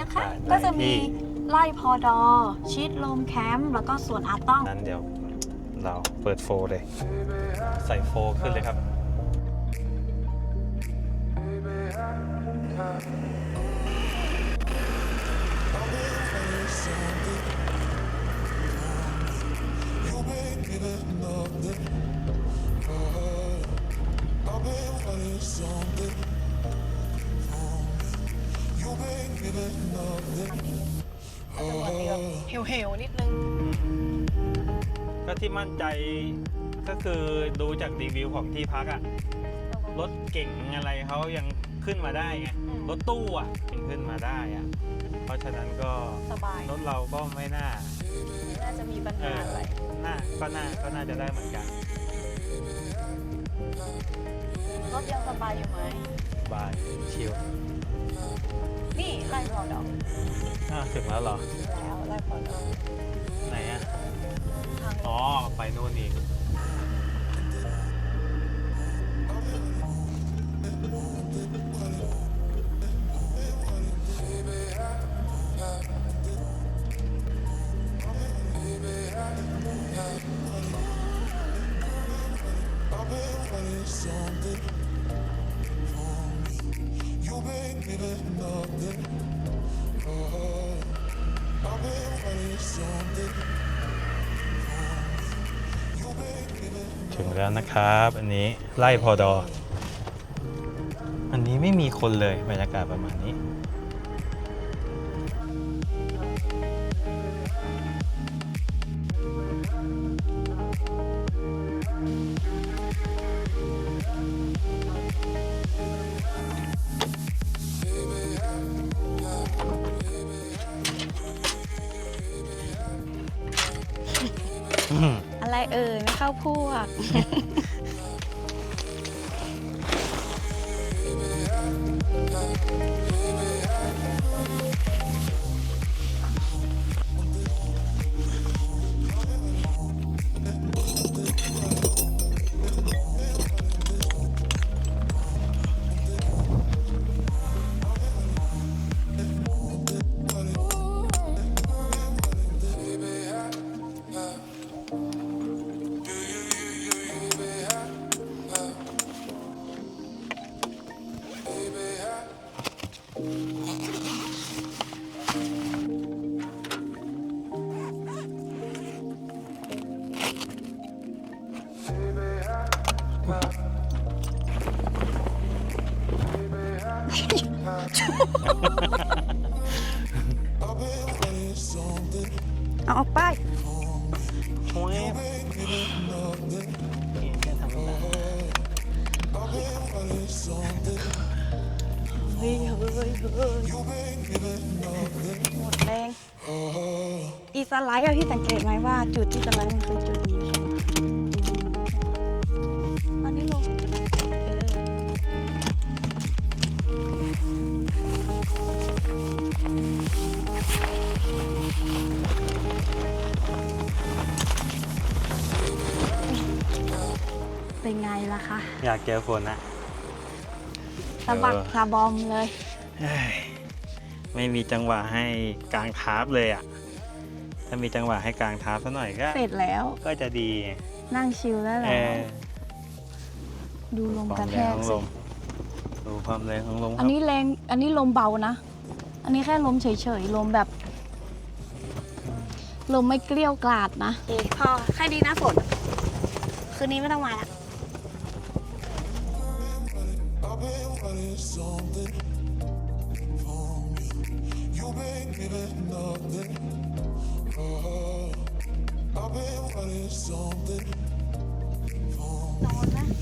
นะคะได้ก็จะมีที่ไล่พอดอ ชิดลมแคมป์แล้วก็สวนอาต้อง นั้นเดี๋ยวเราเปิดโฟเลย ใส่โฟขึ้นเลยครับ เหี่ยวเหี่ยวๆนิดนึง ก็ที่มั่นใจก็คือดูจากรีวิวของที่พักอะรถเก่งอะไรเขายังขึ้นมาได้ไงอืม รถตู้อะยังขึ้นมาได้อะเพราะฉะนั้นก็สบายรถเราก็ไม่น่าไม่น่าจะมีปัญเอหาออะไรน่าก็น่าก็น่าจะได้เหมือนกันรถยังสบายอยู่ไหม บายชิลนี่ไล่พอดออะถึงแล้วเหรอ แล้วไล่พอดอไหนอะทางอ๋อ ไปโน่นอีก ถึงแล้วนะครับ อันนี้ไล่พอดอ อันนี้ไม่มีคนเลยบรรยากาศประมาณนี้ อะไรเอ่ยไม่เข้าพวก เอาออกไปโอ้ยเฮ้ยเฮ้ยเฮ้ยหมดแรง อีสไลด์อะพี่สังเกตไหมว่าจุดที่สไลด์มันคือจุดนี้ เป็นไงล่ะคะ อยากเจอฝนนะสะบักเออสะบอมเลย เอ้ยไม่มีจังหวะให้กลางทาร์ปเลยอะถ้ามีจังหวะให้กลางทาร์ปสักหน่อยก็ เสร็จแล้ว ก็จะดีนั่งชิลได้เอแล้ว อดูลมคกวาระมแทแรงกของลสิมดูความแรงของลมคอัรันบนี้แรง อันนี้ลมเบานะ อันนี้แค่ลมเฉยๆ ลมแบบ ลมไม่เกลี้ยวกลาดนะ เอพอแค่ดีนะฝน คืนนี้ไม่ต้องมาละ wanted something from me. You've been giving nothing. Oh, I've been wanting something from me.